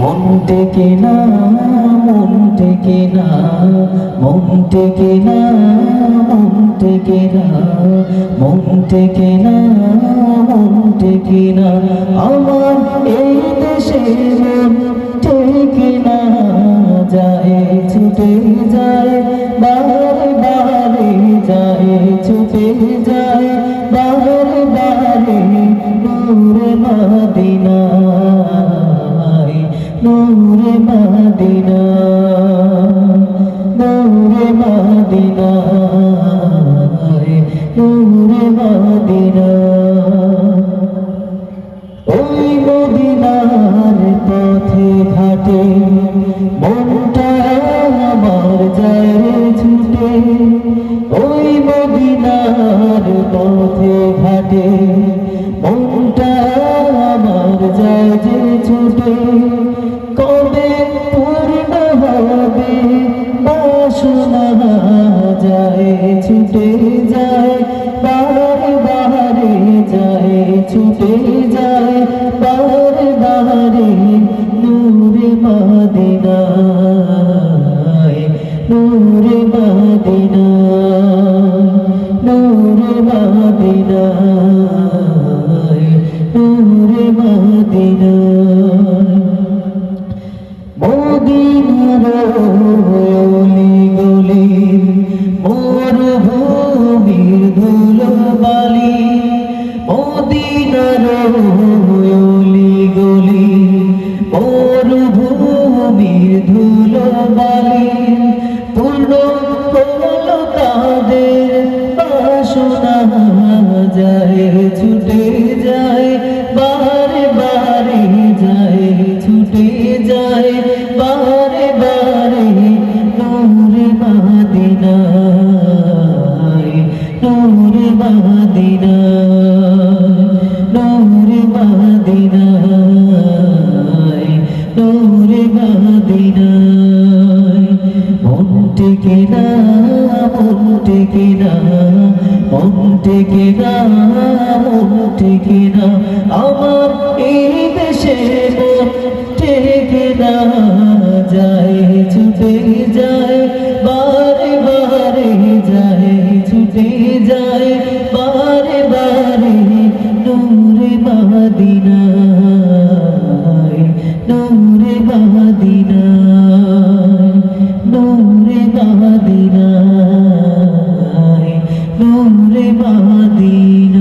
মন টেকে না, মন টেকে না, মন টেকে না, মন টেকে না, মন টেকে না, মন টেকে না, আমার এই দেশে মন টেকে না, যায় ছুটে যায়, বারে বারে যায় ছুটে যায়, বারে বারে নূরে মদিনায় নূরে মদিনা, নূরে মদিনায় নূরে মদিনা। ওই মদিনার পথে ঘাটে মনটা আমার যায় ছুটে। ওই মদিনার পথে ঘাটে মনটা ছুটে যায় বারে বারে যায় ছুটে যায় বারে বারে নূরে মদিনায়। ধুলো বালি পূর্ণ করল তাদের বাসনা যায়, ছুটে যায়, বারে বারে যায়, ছুটে যায়, বারে বারে নূরে মদিনায় নূরে মদিনায়। মদিনায় মন টেকে না, মন টেকে না, মন টেকে না, মন টেকে না। আমার এই দেশে টেকে না, যায় ছুটে যায়, বারে বারে যায় ছুটে যায়, বারে বারে নূরে বাদিনা।